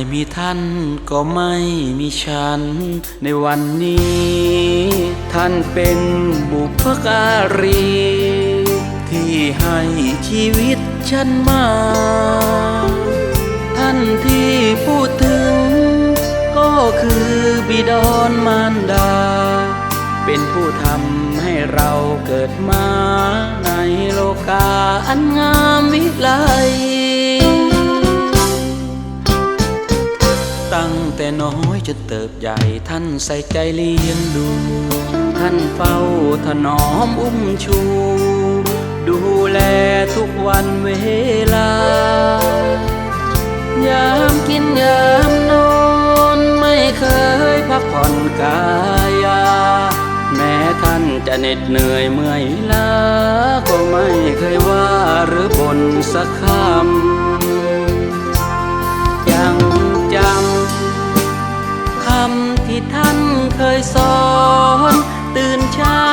ไม่มีท่านก็ไม่มีฉัน ในวันนี้ ท่านเป็นบุพการี ที่ให้ชีวิตฉันมา ท่านที่พูดถึง ก็คือบิดอนมารดา เป็นผู้ทำให้เราเกิดมา ในโลกาอันงามวิไล ตั้งแต่น้อยจนเติบใหญ่ท่านใส่ใจเลี้ยงดู ท่านเฝ้าถนอมอุ้มชู ดูแลทุกวันเวลา ยามกินยามนอนไม่เคยพักผ่อนกายา แม้ท่านจะเหน็ดเหนื่อยเมื่อยล้าก็ไม่เคยว่าหรือบ่นสักคำำที่ท่านเคยสอน ตื่นเช้า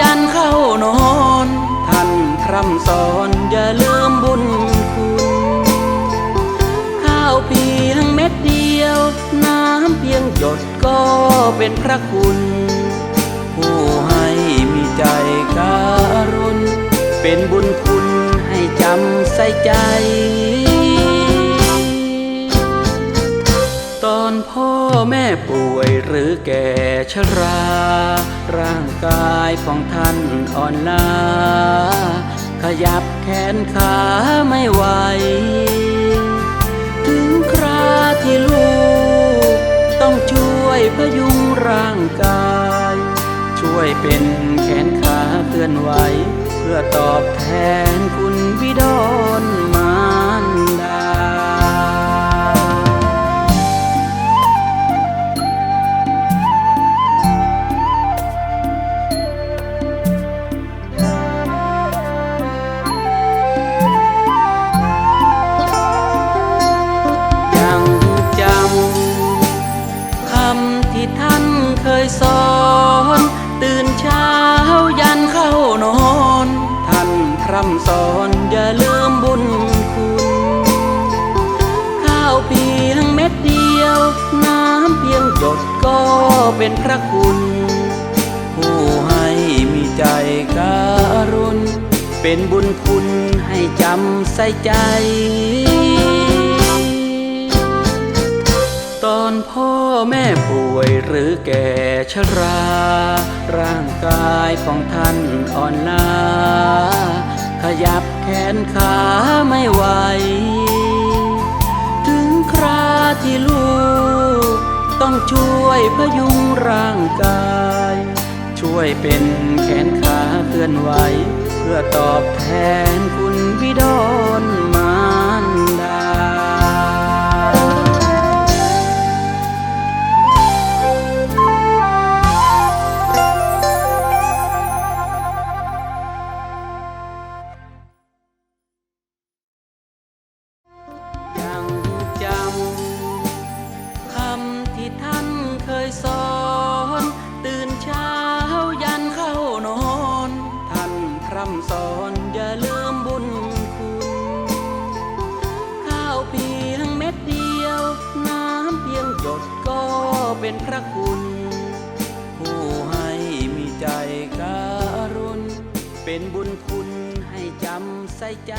ยันเข้านอน ท่านพร่ำสอนอย่าลืมบุญคุณ ข้าวเพียงเม็ดเดียว น้ำเพียงหยดก็เป็นพระคุณ ผู้ให้มีใจการุณ เป็นบุญคุณให้จำใส่ใจ ตอนพ่อ แม่ป่วยหรือแก่ชรา ร่างกายของท่านอ่อนล้า ขยับแขนขาไม่ไหว ถึงคราที่ลูก ต้องช่วยพยุงร่างกาย ช่วยเป็นแขนขาเคลื่อนไหว เพื่อตอบแทนคุณบิดอนมารดา ร่ำสอนอย่าลืมบุญคุณ ข้าวเพียงเม็ดเดียว น้ำเพียงหยดก็เป็นพระคุณ ผู้ให้มีใจการุณ เป็นบุญคุณให้จำใส่ใจ ตอนพ่อแม่ป่วยหรือแก่ชรา ร่างกายของท่านอ่อนล้า ขยับแขนขาไม่ไหว ถึงคราที่ลูก ต้องช่วยพยุงร่างกาย ช่วยเป็นแขนขาเคลื่อนไหว เพื่อตอบแทนคุณบิดอนมา เป็นบุญคุณให้จำใส่ใจ